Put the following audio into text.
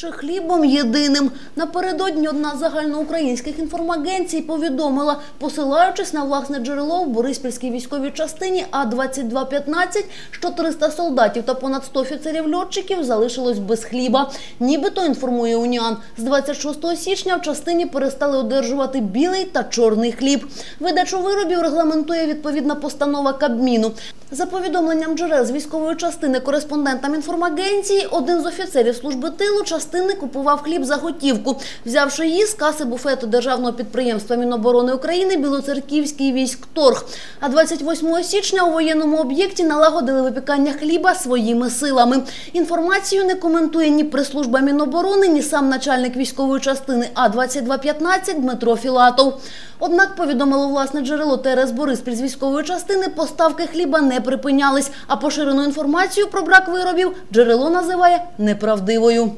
Чи хлібом єдиним напередодні одна загальноукраїнських інформагенцій повідомила, посилаючись на власне джерело в Бориспільській військовій частині А-2215, що 300 солдатів та понад 100 офіцерів-льотчиків залишилось без хліба. Нібито інформує Уніан. З 26 січня в частині перестали одержувати білий та чорний хліб. Видачу виробів регламентує відповідна постанова Кабміну. За повідомленням джерел з військової частини кореспондентам інформагенції, один з офіцерів служби тилу частини купував хліб за готівку, взявши її з каси буфету державного підприємства Міноборони України Білоцерківський військторг. А 28 січня у воєнному об'єкті налагодили випікання хліба своїми силами. Інформацію не коментує ні прес-служба Міноборони, ні сам начальник військової частини А-2215 Дмитро Філатов. Однак повідомило власне джерело ТРС Бориспіль з військової частини, поставки хліба припинялись, а поширену інформацію про брак виробів джерело називає неправдивою.